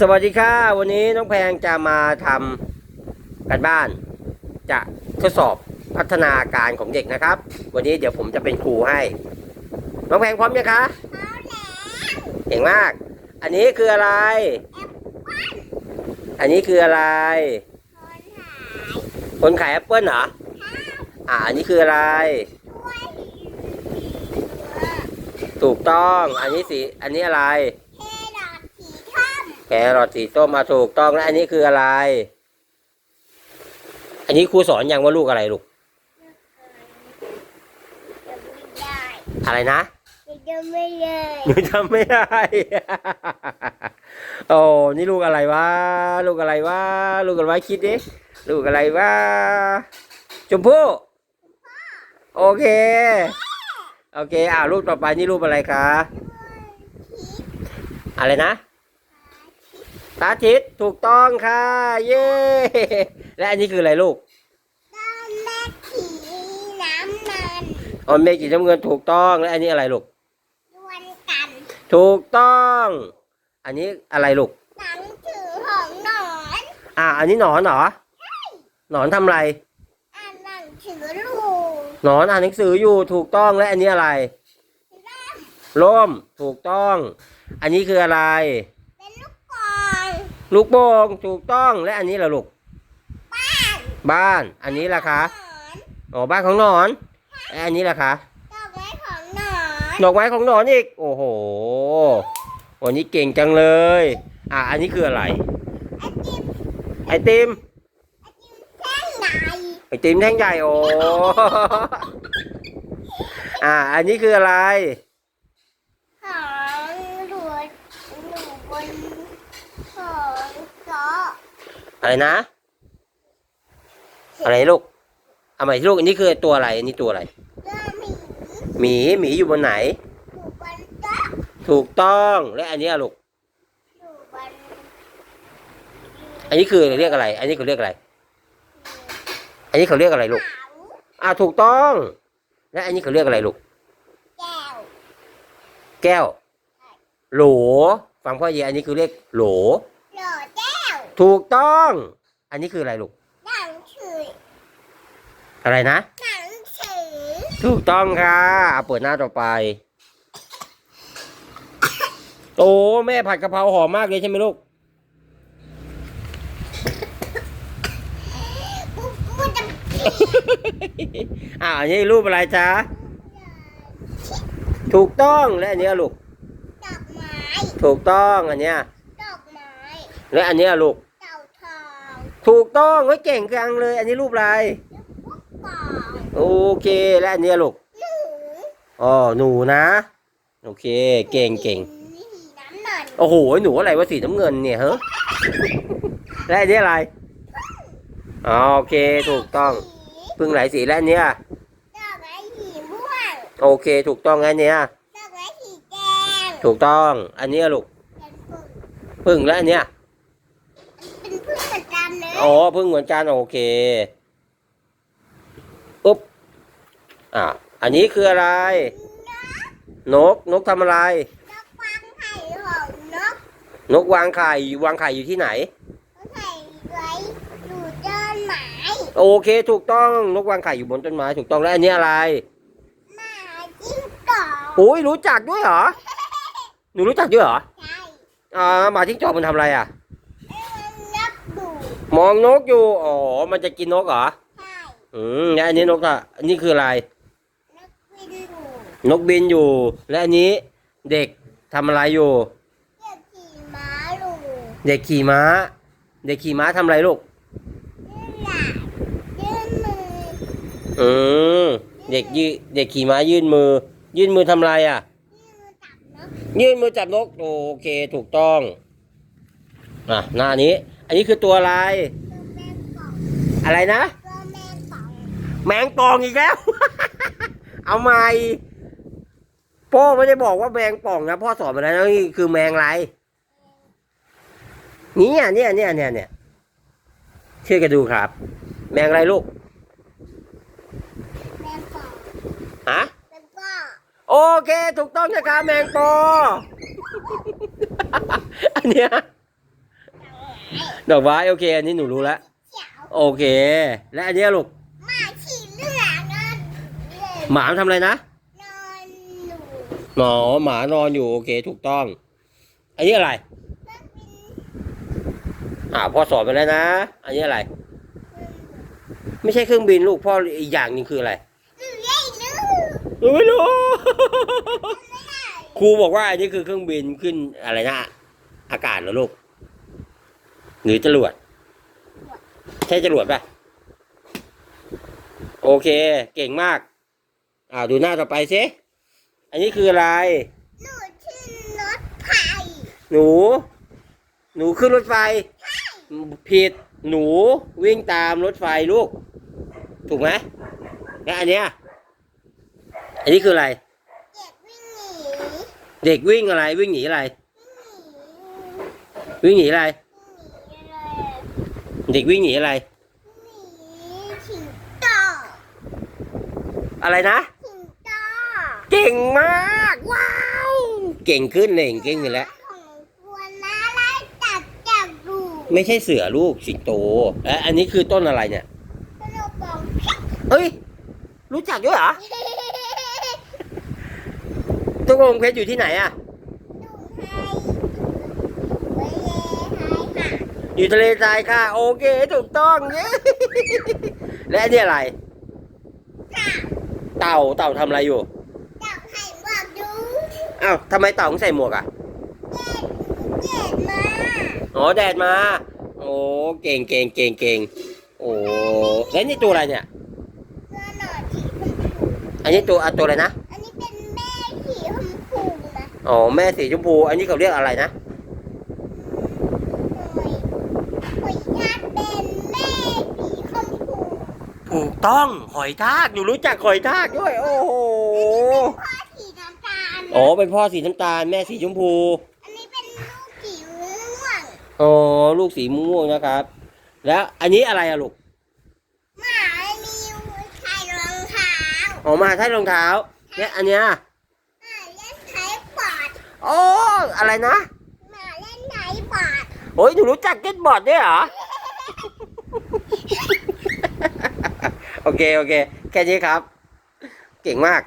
สวัสดีค่ะ วันนี้น้องแพงจะมาทำกันบ้าน จะทดสอบพัฒนาการของเด็กนะครับ วันนี้เดี๋ยวผมจะเป็นครูให้ น้องแพงพร้อมยังคะเก่งมาก อันนี้คืออะไร อันนี้คืออะไร คนขายแอปเปิลเหรออ่าอันนี้คืออะไร ถูกต้อง อันนี้สีอันนี้อะไร แครอทสีส้มมาถูกต้องแล้วอันนี้คืออะไร อันนี้ครูสอนยังว่าลูกอะไรลูก อะไรนะจะไม่เลยหนูจำไม่ได้ โอ้นี่ลูกอะไรวะ ลูกอะไรวะ ลูกอะไรวะคิดดิ ลูกอะไรวะ ชมพู่ โอเค โอเค อ่ารูปต่อไปนี่รูปอะไรคะ อะไรนะ สาธิตถูกต้องค่ะ เย้และอันนี้คืออะไรลูกต้นแม่ขีน้ำมันอ๋อเมฆสีน้ำเงินถูกต้องและอันนี้อะไรลูกดวนกันถูกต้อง อันนี้อะไรลูกหนังถือของหนอนอ่า อันนี้หนอนเหรอหนอนทำอะไรอ่านหนังถือลูกหนอนอ่านหนังสืออยู่ถูกต้องและอันนี้อะไรร่มถูกต้อง อันนี้คืออะไร เป็นลูกกลอน ลูกโป่งถูกต้องและอันนี้ล่ะลูก บ้านบ้านอันนี้ล่ะคะหนอนอ๋อบ้านของหนอนและอันนี้ล่ะคะดอกไม้ของหนอนดอกไม้ของหนอนอีก โอ้โหวันนี้เก่งจังเลย อะอันนี้คืออะไร ไอติม ไอติมแท่งไหนไอติมแท่งใหญ่โอ้อะอันนี้คืออะไร ของหลวดหนูบนของเกาะ อะไรนะ อะไรลูกเอาใหม่ลูกอันนี้คือตัวอะไรอันนี้ตัวอะไรเจ้าหมีหมีหมีอยู่บนไหนหนูบนโต๊ะถูกต้องและอันเนี้ยลูกหนูบนอันนี้คือเรียกอะไร อันนี้เขาเรียกอะไร อันนี้เขาเรียกอะไรลูกเขาอ่าถูกต้อง และอันนี้เขาเรียกอะไรลูก แก้ว แก้ว โหล ฟังพ่อเยอันนี้คือเรียกโหลหล่อแก้ว ถูกต้อง อันนี้คืออะไรลูก หนังสืออะไรนะ หนังสือถูกต้องค่ะเอาเปิดหน้าต่อไป โอ้แม่ผัดกะเพราหอมมากเลยใช่ไหมลูก ปุ๊บปุ๊บจะอ่าอันนี้รูปอะไรจ๊ะ ถูกต้องและอันเนี้ยลูก ดอกไม้ ถูกต้องอันเนี้ย ดอกไม้ และอันเนี้ยลูกเต่าทอง ถูกต้องเฮ้ยเก่งจังเลย อันนี้รูปอะไรปุ๊บปองโอเคและอันเนี้ยลูกหนูอ๋อหนูนะ โอเค เก่งเก่งนี่น้ำมันโอ้โหหนูอะไรวะสีน้ำเงินเนี่ยเฮ้และอันนี้อะไรอ๋อโอเคถูกต้องพึ่งหลายสีและอันเนี้ยดอกไม้สีม่วงโอเคถูกต้องอันเนี้ยดอกไม้สีแดงถูกต้อง อันเนี้ยลูกเป็นพึ่งพึ่งและอันเนี้ยเป็นพึ่งเหมื อนกันเลยอ๋อพึ่งเหมือนกันโอเคอุ๊บอ่าอันนี้คืออะไร นกนกทำอะไร นกวางไข่ของนก นกวางไข่วางไข่อยู่ที่ไหนไข่ไว้อยู่ต้นไม้โอเค ถูกต้องนกวางไข่อยู่บนต้นไม้ถูกต้องและอันนี้อะไรหมาจิ้งจอกโอ้ยรู้จักด้วยเหรอหนูรู้จักด้วยเหรอใช่อ่าหมาจิ้งจอกมันทำอะไรอะเอ้ยมันนับดู มองนกอยู่ อ๋อ มันจะกินนกเหรอ ใช่อืมและอันนี้นกอะอันนี้คืออะไร นักวินดูนกบินอยู่ และอันนี้เด็กทำอะไรอยู่เรียกขี่ม้าลูเด็กขี่ม้า เด็กขี่ม้าทำอะไรลูก ยื่นหลานยื่นมืออืมเด็กยืเด็กขี่ม้ายื่นมือ ยื่นมือทำอะไรอะ ยื่นมือจับนกยื่นมือจับนกโอเคถูกต้อง อะ หน้านี้ อันนี้คือตัวอะไรตัวแมงป่องอะไรนะตัวแมงป่องแมงป่องอีกแล้ว เอาใหม่พ่อไม่ได้บอกว่าแมงป่องนะพ่อสอนมาแล้วนะนี่คือแมงอะไรเนี่ยเนี่ยเนี่ยเนี่ยเนี่ยช่วยกันดูครับ แมงอะไรลูกแมงป่องฮะแมงป่องโอเค ถูกต้องนะครับแมงปออันเนี้ย ดอกไม้โอเค อันนี้หนูรู้แล้วเขียวโอเค และอันเนี้ยลูกหมาฉี่เหลืองนอนเลยหมาทำอะไรนะนอนหนูหมอหมานอนอยู่โอเคถูกต้อง อันนี้อะไรเครื่องบินอ่าพ่อสอนไปแล้วนะ อันนี้อะไร ไม่ใช่เครื่องบินลูกพ่ออีกอย่างหนึงคืออะไรหนูใหญ่ลูกหนูไม่รู้ไม่ได้ครูบอกว่าอันนี้คือเครื่องบินขึ้นอะไรนะอากาศเหรอลูก หรือจรวด ใช่จรวดป่ะ โอเค เก่งมาก อ่าดูหน้าต่อไปสิอันนี้คืออะไร หนูขึ้นรถไฟ หนู หนูขึ้นรถไฟ ผิด หนูวิ่งตามรถไฟลูก ถูกไหมแล้วอันเนี้ย อันนี้คืออะไร เด็กวิ่งหนี เด็กวิ่งอะไร วิ่งหนีอะไร วิ่งหนีวิ่งหนีอะไรหนีอะไร เด็กวิ่งหนีอะไรหนีถิงโตอะไรนะถิงโตเก่งมาก ว้าว เก่งขึ้นเลยเก่งขึ้นแล้ว ของกวนน้าไล่จับจับดูไม่ใช่เสือลูกสิงโตและอันนี้คือต้นอะไรเนี่ยสนุกบอกเฮ้ย รู้จักด้วยเหรอตกลงเพชรอยู่ที่ไหนอะ ดูให้ไว้เลยให้ค่ะ อยู่ทะเลทรายค่ะ โอเค ถูกต้องเย้และอันนี่อะไร เต่าเต่าทำอะไรอยู่จับให้บอกดูอ้าวทำไมเต่าต้องใส่หมวกอะเจ็ดเจ็ดมาอ๋อแดดมา โอ้เก่งเก่งเก่งเก่งโอ้แล้วนี่ตัวอะไรเนี่ยเสื้อหนอนสีชมพูอันนี้ตัวอะตัวอะไรนะอันนี้เป็นแม่สีชมพูนะอ๋อแม่สีชมพู อันนี้เขาเรียกอะไรนะ หอยหอยทากเป็นแม่สีชมพู ถูกต้องหอยทากอยู่รู้จักหอยทากด้วย โอ้โหพ่อสีน้ำตาล อ๋อเป็นพ่อสีน้ำตาลแม่สีชมพู อันนี้เป็นลูกสีม่วงอ๋อลูกสีม่วงนะครับ แล้วอันนี้อะไรอะลูกหมาไม่มีใส่รองเท้าอ๋อมาใช้รองเท้าเนี่ยอันเนี้ยหมาเล่นไทยบอร์ดอ๋ออะไรนะหมาเล่นไทยบอร์ดโอ้ยหนูรู้จักเก็ตบอร์ดด้วยเหรอ โอเค โอเค แค่นี้ครับ เก่งมาก